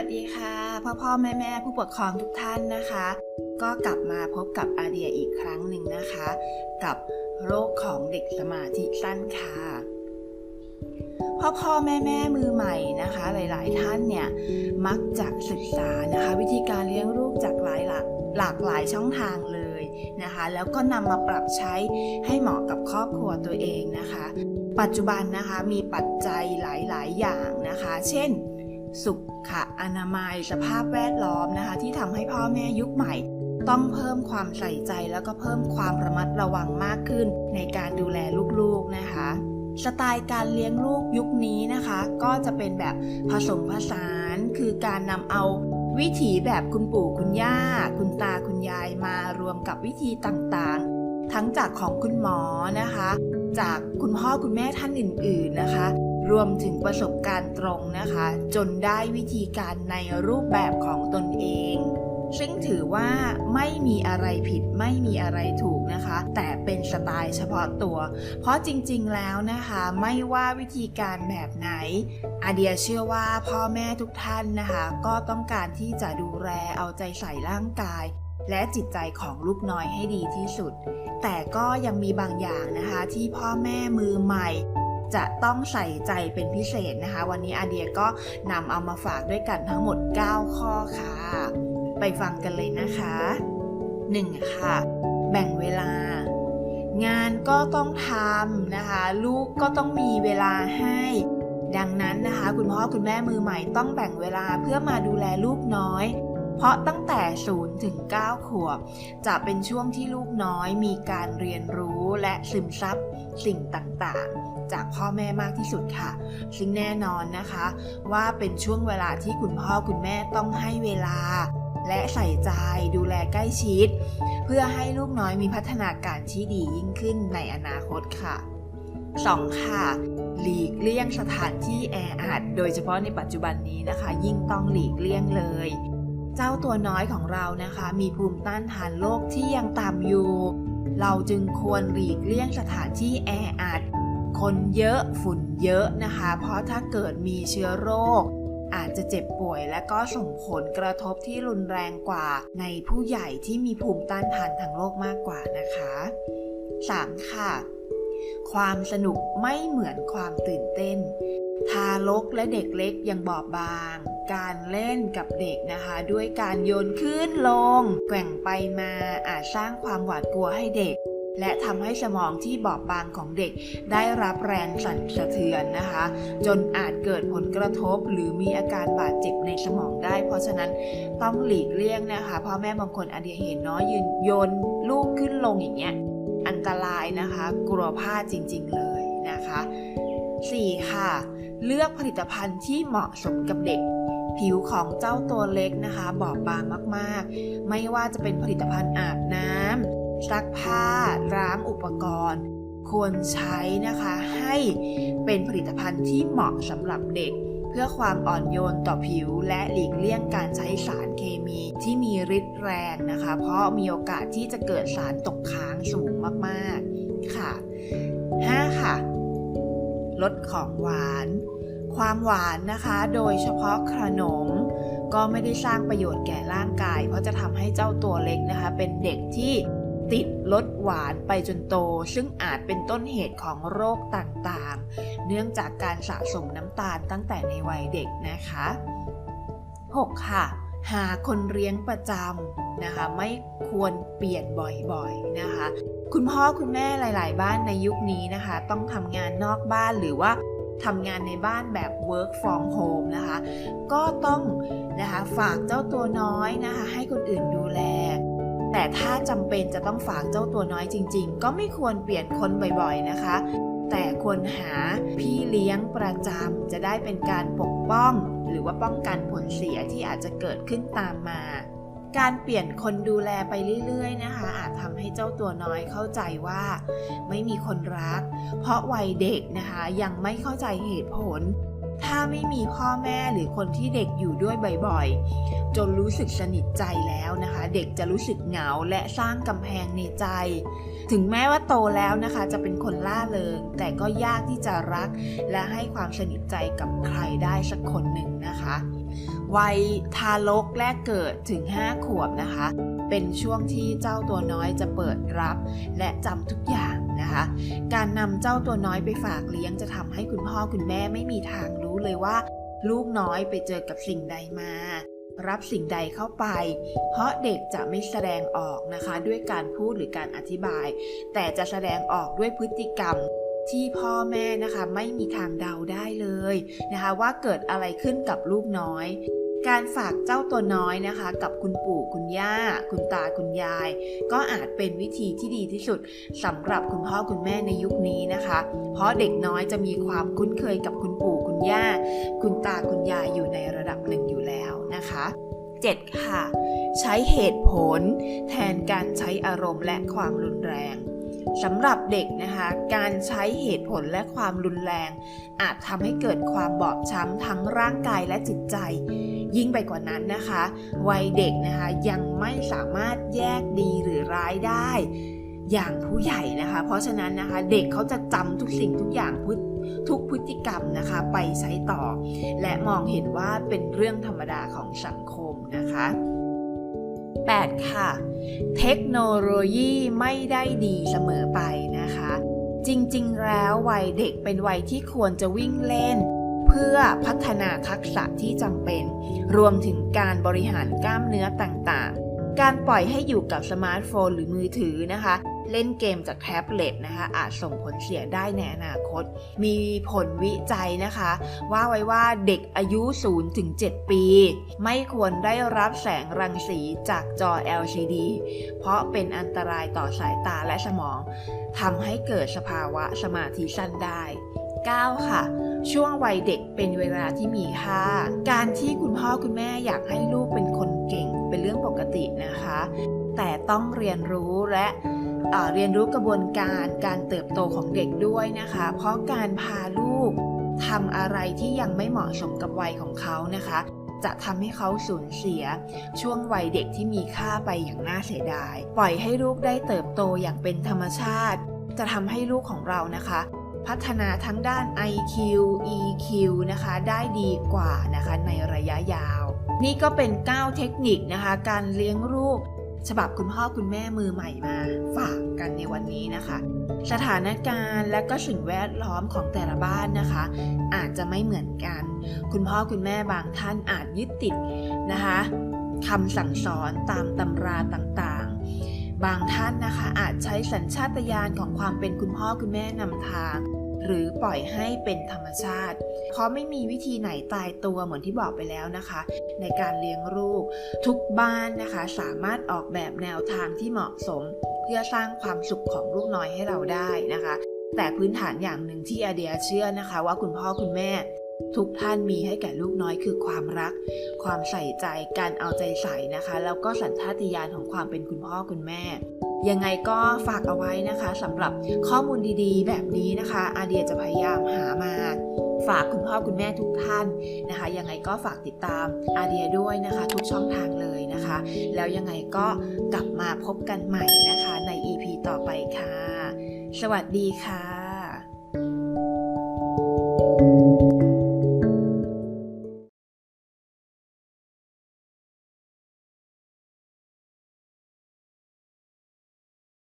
วัสดีค่ะ พ่อพ่อแม่แม่ผู้ปกครองทุกท่านนะคะ ก็กลับมาพบกับอาเดียอีกครั้งหนึ่งนะคะ กับโรคของเด็กสมาธิสั้นค่ะ พ่อพ่อแม่แม่มือใหม่นะคะ หลาย ๆ ท่านเนี่ยมักจะศึกษานะคะ วิธีการเลี้ยงลูกจากหลายหลากหลากหลายช่องทางเลยนะคะ แล้วก็นำมาปรับใช้ให้เหมาะกับครอบครัวตัวเองนะคะ ปัจจุบันนะคะมีปัจจัยหลาย ๆ อย่างนะคะ เช่น สุขอนามัยสภาพแวดล้อมนะคะ ที่ทำให้พ่อแม่ยุคใหม่ ต้องเพิ่มความใส่ใจแล้วก็เพิ่มความระมัดระวังมากขึ้น ในการดูแลลูกๆนะคะสไตล์การเลี้ยงลูกยุคนี้นะคะ ก็จะเป็นแบบผสมผสานคือการนำเอาวิถีแบบคุณปู่คุณย่า คุณตาคุณยายมารวมกับวิธีต่างๆ ทั้งจากของคุณหมอนะคะ จากคุณพ่อคุณแม่ท่านอื่นๆนะคะ รวมถึงประสบการณ์ตรงนะคะ จนได้วิธีการในรูปแบบของตนเอง ซึ่งถือว่าไม่มีอะไรผิดไม่มีอะไรถูกนะคะ แต่เป็นสไตล์เฉพาะตัว เพราะจริงๆแล้วนะคะ ไม่ว่าวิธีการแบบไหน อาเดียเชื่อว่าพ่อแม่ทุกท่านนะคะ ก็ต้องการที่จะดูแลเอาใจใส่ร่างกายและจิตใจของลูกน้อยให้ดีที่สุด แต่ก็ยังมีบางอย่างนะคะที่พ่อแม่มือใหม่ จะต้องใส่ใจเป็นพิเศษนะคะ วันนี้อาเดียก็นำเอามาฝากด้วยกันทั้งหมด 9 ข้อค่ะ ไปฟังกันเลยนะคะ 1. ค่ะ แบ่งเวลางานก็ต้องทำนะคะ ลูกก็ต้องมีเวลาให้ ดังนั้นนะคะ คุณพ่อคุณแม่มือใหม่ต้องแบ่งเวลาเพื่อมาดูแลลูกน้อย เพราะตั้งแต่0ถึง9ขวบ จะเป็นช่วงที่ลูกน้อยมีการเรียนรู้และซึมซับสิ่งต่าง จากพ่อแม่มากที่สุดค่ะ ซึ่งแน่นอนนะคะ ว่าเป็นช่วงเวลาที่คุณพ่อคุณแม่ต้องให้เวลา และใส่ใจดูแลใกล้ชิด เพื่อให้ลูกน้อยมีพัฒนาการที่ดียิ่งขึ้นในอนาคตค่ะ 2. ค่ะ หลีกเลี่ยงสถานที่แออัดโดยเฉพาะในปัจจุบันนี้นะคะ ยิ่งต้องหลีกเลี่ยงเลย เจ้าตัวน้อยของเรานะคะ มีภูมิต้านทานโรคที่ยังต่ำอยู่ เราจึงควรหลีกเลี่ยงสถานที่แออัด คนเยอะฝุ่นเยอะนะคะ เพราะถ้าเกิดมีเชื้อโรค อาจจะเจ็บป่วยและก็ส่งผลกระทบที่รุนแรงกว่าในผู้ใหญ่ที่มีภูมิต้านทานทางโรคมากกว่านะคะ 3. ค่ะ ความสนุกไม่เหมือนความตื่นเต้น ทารกและเด็กเล็กยังบอบบาง การเล่นกับเด็กนะคะ ด้วยการโยนขึ้นลง แกว่งไปมาอาจสร้างความหวาดกลัวให้เด็ก และทำให้สมองที่บอบบางของเด็ก ได้รับแรงสั่นสะเทือนนะคะ จนอาจเกิดผลกระทบหรือมีอาการบาดเจ็บในสมองได้ เพราะฉะนั้นต้องหลีกเลี่ยงนะคะพ่อแม่บางคนอาจจะเห็นเนาะยืนโยนลูกขึ้นลงอย่างเงี้ยอันตรายนะคะ กลัวพลาดจริง ๆ เลยนะคะ 4. ค่ะ เลือกผลิตภัณฑ์ที่เหมาะสมกับเด็กผิวของเจ้าตัวเล็กนะคะ บอบบางมาก ๆ ไม่ว่าจะเป็นผลิตภัณฑ์อาบน้ำ ซักผ้าล้างอุปกรณ์ ควรใช้นะคะให้เป็นผลิตภัณฑ์ที่เหมาะสำหรับเด็ก เพื่อความอ่อนโยนต่อผิว และหลีกเลี่ยงการใช้สารเคมีที่มีฤทธิ์แรงนะคะ เพราะมีโอกาสที่จะเกิดสารตกค้างสูงมากๆค่ะ 5. ค่ะลดของหวาน ความหวานนะคะ โดยเฉพาะขนม ก็ไม่ได้สร้างประโยชน์แก่ร่างกาย เพราะจะทำให้เจ้าตัวเล็กนะคะ เป็นเด็กที่ ติดลดหวานไปจนโต ซึ่งอาจเป็นต้นเหตุของโรคต่างๆ เนื่องจากการสะสมน้ำตาลตั้งแต่ในวัยเด็กนะคะ 6. ค่ะ หาคนเลี้ยงประจำนะคะ ไม่ควรเปลี่ยนบ่อยๆนะคะ คุณพ่อคุณแม่หลาย ๆ บ้านในยุคนี้นะคะ ต้องทำงานนอกบ้านหรือว่าทำงานในบ้านแบบ work from home นะคะ ก็ต้องนะคะฝากเจ้าตัวน้อยนะคะ ให้คนอื่นดูแล แต่ถ้าจำเป็นจะต้องฝากเจ้าตัวน้อยจริง ๆ ก็ไม่ควรเปลี่ยนคนบ่อยๆนะคะ แต่ควรหาพี่เลี้ยงประจำจะได้เป็นการปกป้อง หรือว่าป้องกันผลเสียที่อาจจะเกิดขึ้นตามมาการเปลี่ยนคนดูแลไปเรื่อยๆนะคะ อาจทำให้เจ้าตัวน้อยเข้าใจว่า ไม่มีคนรัก เพราะวัยเด็กนะคะยังไม่เข้าใจเหตุผลาไม่มีพ่อแม่หรือคนที่เด็กอยู่ด้วยบ่อยๆ จนรู้สึกสนิทใจแล้วนะคะ เด็กจะรู้สึกเหงาและสร้างกำแพงในใจ ถึงแม้ว่าโตแล้วนะคะ จะเป็นคนล่าเริง แต่ก็ยากที่จะรัก และให้ความสนิทใจกับใครได้สักคนหนึ่งนะคะ วัยทารกแรกเกิดถึง 5 ขวบนะคะ เป็นช่วงที่เจ้าตัวน้อยจะเปิดรับ และจำทุกอย่าง นะคะ การนำเจ้าตัวน้อยไปฝากเลี้ยงจะทำให้คุณพ่อคุณแม่ไม่มีทางรู้เลยว่า ลูกน้อยไปเจอกับสิ่งใดมา รับสิ่งใดเข้าไป เพราะเด็กจะไม่แสดงออกนะคะ ด้วยการพูดหรือการอธิบาย แต่จะแสดงออกด้วยพฤติกรรมที่พ่อแม่นะคะไม่มีทางเดาได้เลยนะคะ ว่าเกิดอะไรขึ้นกับลูกน้อย การฝากเจ้าตัวน้อยนะคะ กับคุณปู่คุณย่า คุณตาคุณยาย ก็อาจเป็นวิธีที่ดีที่สุดสำหรับคุณพ่อคุณแม่ในยุคนี้นะคะ เพราะเด็กน้อยจะมีความคุ้นเคยกับคุณปู่คุณย่า คุณตาคุณยายอยู่ในระดับหนึ่งอยู่แล้วนะคะ 7. ค่ะ ใช้เหตุผล แทนการใช้อารมณ์และความรุนแรง สำหรับเด็กนะคะ การใช้เหตุผลและความรุนแรง อาจทำให้เกิดความบอบช้ำทั้งร่างกายและจิตใจ ยิ่งไปกว่านั้นนะคะ วัยเด็กนะคะยังไม่สามารถแยกดีหรือร้ายได้ อย่างผู้ใหญ่นะคะ เพราะฉะนั้นนะคะเด็กเขาจะจำทุกสิ่งทุกอย่างพฤทุกพฤติกรรมนะคะไปใช้ต่อ และมองเห็นว่าเป็นเรื่องธรรมดาของสังคมนะคะ 8. ค่ะ เทคโนโลยีไม่ได้ดีเสมอไปนะคะ จริงๆ แล้ววัยเด็กเป็นวัยที่ควรจะวิ่งเล่น เพื่อพัฒนาทักษะที่จำเป็น รวมถึงการบริหารกล้ามเนื้อต่างๆ การปล่อยให้อยู่กับสมาร์ทโฟนหรือมือถือนะคะ เล่นเกมจากแท็บเล็ตนะคะ อาจส่งผลเสียได้ในอนาคต มีผลวิจัยนะคะ ว่าไว้ว่าเด็กอายุ 0-7 ปี ไม่ควรได้รับแสงรังสีจากจอ LCD เพราะเป็นอันตรายต่อสายตาและสมองทำให้เกิดสภาวะสมาธิสั้นได้ 9 ค่ะ ช่วงวัยเด็กเป็นเวลาที่มีค่า การที่คุณพ่อคุณแม่อยากให้ลูกเป็น เป็นเรื่องปกตินะคะ แต่ต้องเรียนรู้และเเรียนรู้กระบวนการการเติบโตของเด็กด้วยนะคะ เพราะการพาลูกทำอะไรที่ยังไม่เหมาะสมกับวัยของเขานะคะ จะทำให้เขาสูญเสีย ช่วงวัยเด็กที่มีค่าไปอย่างน่าเสียดาย ปล่อยให้ลูกได้เติบโตอย่างเป็นธรรมชาติ จะทำให้ลูกของเรานะคะ พัฒนาทั้งด้าน IQ EQ นะคะ ได้ดีกว่านะคะในระยะยาว นี่ก็เป็น 9 เทคนิคนะคะ การเลี้ยงลูกฉบับคุณพ่อคุณแม่มือใหม่มาฝากกันในวันนี้นะคะ สถานการณ์และก็สิ่งแวดล้อมของแต่ละบ้านนะคะ อาจจะไม่เหมือนกัน คุณพ่อคุณแม่บางท่านอาจยึดติดนะคะคำสั่งสอนตามตำราต่างๆ บางท่านนะคะอาจใช้สัญชาตญาณของความเป็นคุณพ่อคุณแม่นำทาง หรือปล่อยให้เป็นธรรมชาติ เพราะไม่มีวิธีไหนตายตัวเหมือนที่บอกไปแล้วนะคะ ในการเลี้ยงลูก ทุกบ้านนะคะสามารถออกแบบแนวทางที่เหมาะสม เพื่อสร้างความสุขของลูกน้อยให้เราได้นะคะ แต่พื้นฐานอย่างหนึ่งที่อาเดียเชื่อนะคะ ว่าคุณพ่อคุณแม่ทุกท่านมีให้แก่ลูกน้อยคือความรัก ความใส่ใจ การเอาใจใส่นะคะ แล้วก็สัญชาตญาณของความเป็นคุณพ่อคุณแม่ ยังไงก็ฝากเอาไว้นะคะสำหรับข้อมูลดีๆ แบบนี้นะคะอาเดียจะพยายามหามาฝากคุณพ่อคุณแม่ทุกท่านนะคะ ยังไงก็ฝากติดตามอาเดียด้วยนะคะ ทุกช่องทางเลยนะคะ แล้วยังไงก็กลับมาพบกันใหม่นะคะใน EP ต่อไปค่ะ สวัสดีค่ะ